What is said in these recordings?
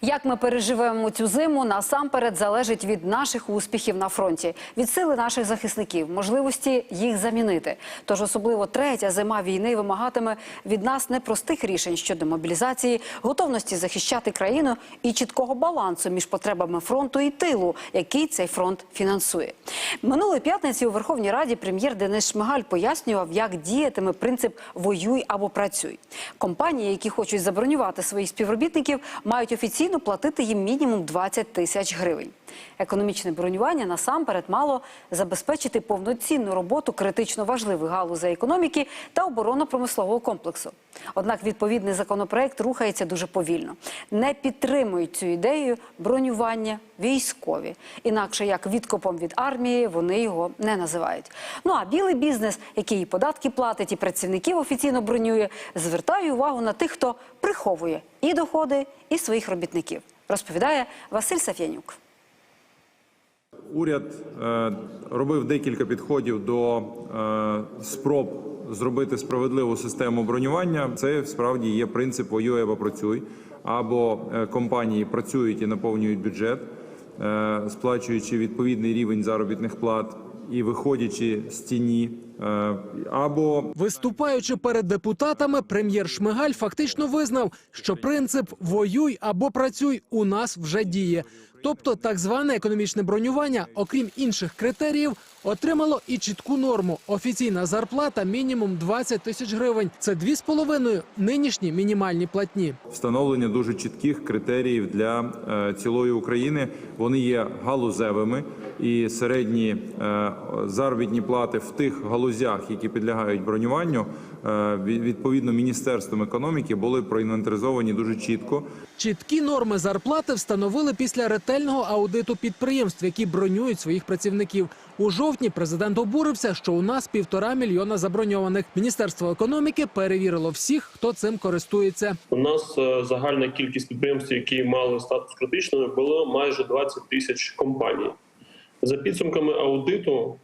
Як ми переживемо цю зиму, насамперед залежить від наших успіхів на фронті, від сили наших захисників, можливості їх замінити. Тож особливо третя зима війни вимагатиме від нас непростих рішень щодо мобілізації, готовності захищати країну і чіткого балансу між потребами фронту і тилу, який цей фронт фінансує. Минулої п'ятниці у Верховній Раді прем'єр Денис Шмигаль пояснював, як діятиме принцип воюй або працюй. Компанії, які хочуть забронювати своїх співробітників, мають офіційно платити їм мінімум 20 тисяч гривень. Економічне бронювання насамперед мало забезпечити повноцінну роботу критично важливих галузей економіки та оборонно-промислового комплексу. Однак відповідний законопроект рухається дуже повільно. Не підтримують цю ідею бронювання військові. Інакше як відкопом від армії вони його не називають. Ну а білий бізнес, який і податки платить, і працівників офіційно бронює, звертає увагу на тих, хто приховує і доходи, і своїх робітників. Розповідає Василь Саф'янюк. Уряд е, робив декілька підходів до е, спроб зробити справедливу систему бронювання. Це справді є принцип воюй або працюй. Або е, компанії працюють і наповнюють бюджет, сплачуючи відповідний рівень заробітних плат і виходячи з тіні, або Виступаючи перед депутатами, прем'єр Шмигаль фактично визнав, що принцип воюй або працюй у нас вже діє. Тобто, так зване економічне бронювання, окрім інших критеріїв, отримало і чітку норму. Офіційна зарплата мінімум 20 тисяч гривень. Це дві з половиною нинішні мінімальні платні. встановлення дуже чітких критеріїв для е, цілої України. Вони є галузевими, і середні е, заробітні плати в тих галузях, які підлягають бронюванню, е, відповідно міністерством економіки були проінвентаризовані дуже чітко. Чіткі норми зарплати встановили після ретельного аудиту підприємств, які бронюють своїх працівників. У жовтні президент обурився, що у нас півтора мільйона заброньованих. Міністерство економіки перевірило всіх, хто цим користується. У нас е, загальна кількість підприємств, які мали статус критичного, було майже 20 тисяч компаній. За підсумками аудиту,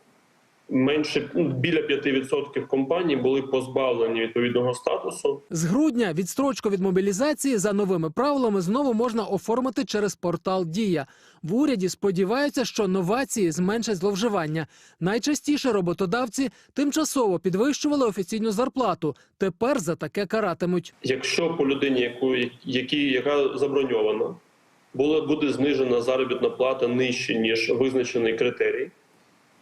менше ну, біля 5% компаній були позбавлені відповідного статусу. З грудня відстрочку від мобілізації за новими правилами знову можна оформити через портал Дія. В уряді сподіваються, що новації зменшать зловживання. Найчастіше роботодавці тимчасово підвищували офіційну зарплату. Тепер за таке каратимуть. Якщо по людині, яку, які, яка заброньована, була, буде знижена заробітна плата нижче, ніж визначений критерій,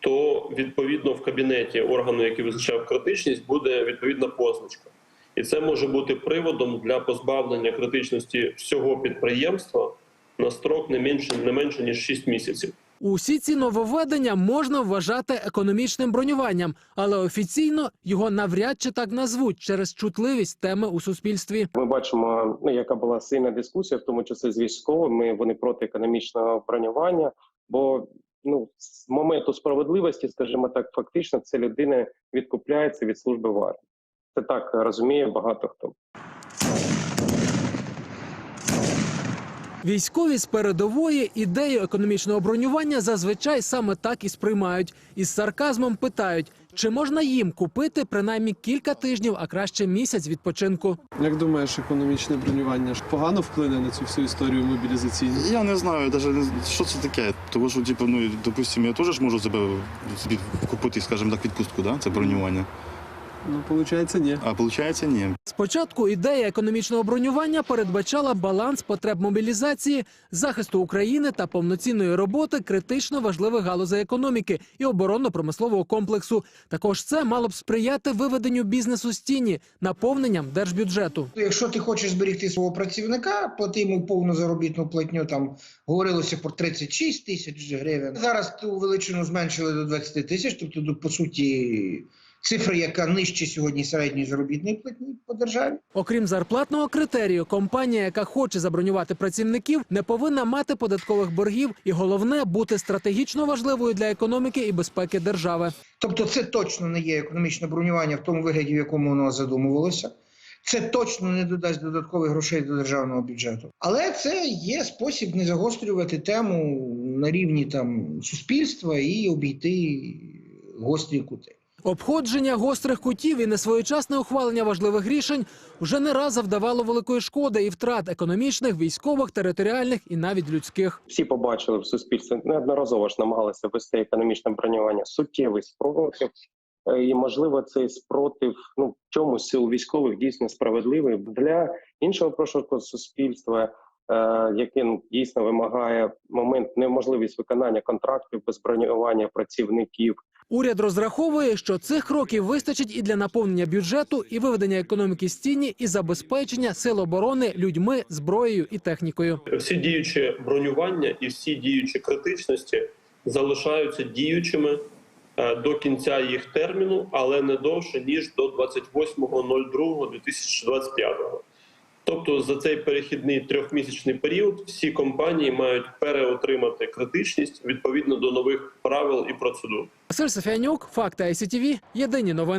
то відповідно в кабінеті органу, який визначав критичність, буде відповідна позначка. І це може бути приводом для позбавлення критичності всього підприємства на строк не менше, не менше ніж 6 місяців. Усі ці нововведення можна вважати економічним бронюванням, але офіційно його навряд чи так назвуть через чутливість теми у суспільстві. Ми бачимо, ну яка була сильна дискусія, в тому числі з військовими. Вони проти економічного бронювання. Бо ну з моменту справедливості, скажімо так, фактично це людина відкупляється від служби в армії. Це так розуміє багато хто. Військові з передової ідею економічного бронювання зазвичай саме так і сприймають. Із сарказмом питають, чи можна їм купити принаймні кілька тижнів, а краще місяць відпочинку. Як думаєш, економічне бронювання ж погано вплине на цю всю історію мобілізаційну? Я не знаю, навіть що це таке. Тому що, типу, ну, допустимо, я теж можу себе собі купити, скажімо так, відпустку, да? це бронювання. Ну, виходить, ні. А виходить, ні. Спочатку ідея економічного бронювання передбачала баланс потреб мобілізації, захисту України та повноцінної роботи критично важливих галузей економіки і оборонно-промислового комплексу. Також це мало б сприяти виведенню бізнесу з тіні, наповненням держбюджету. Якщо ти хочеш зберегти свого працівника, плати йому повну заробітну платню. Там говорилося про 36 тисяч гривень. Зараз ту величину зменшили до 20 тисяч, тобто до по суті цифра, яка нижче сьогодні середньої заробітної платні по державі. Окрім зарплатного критерію, компанія, яка хоче забронювати працівників, не повинна мати податкових боргів, і головне бути стратегічно важливою для економіки і безпеки держави. Тобто, це точно не є економічне бронювання в тому вигляді, в якому воно задумувалося. Це точно не додасть додаткових грошей до державного бюджету, але це є спосіб не загострювати тему на рівні там суспільства і обійти гострі кути. Обходження гострих кутів і несвоєчасне ухвалення важливих рішень вже не раз завдавало великої шкоди і втрат економічних, військових, територіальних і навіть людських. Всі побачили в суспільстві неодноразово ж намагалися вести економічне бронювання суттєвий спротив. Е, І можливо, цей спротив ну чомусь сил військових дійсно справедливий для іншого прошарку суспільства, е, яке ну, дійсно вимагає момент неможливість виконання контрактів без бронювання працівників. Уряд розраховує, що цих кроків вистачить і для наповнення бюджету, і виведення економіки з тіні, і забезпечення сил оборони людьми, зброєю і технікою. Всі діючі бронювання і всі діючі критичності залишаються діючими е, до кінця їх терміну, але не довше ніж до 28.02.2025. Тобто за цей перехідний трьохмісячний період всі компанії мають переотримати критичність відповідно до нових правил і процедур. Василь Софіанюк, факти ICTV, єдині новини.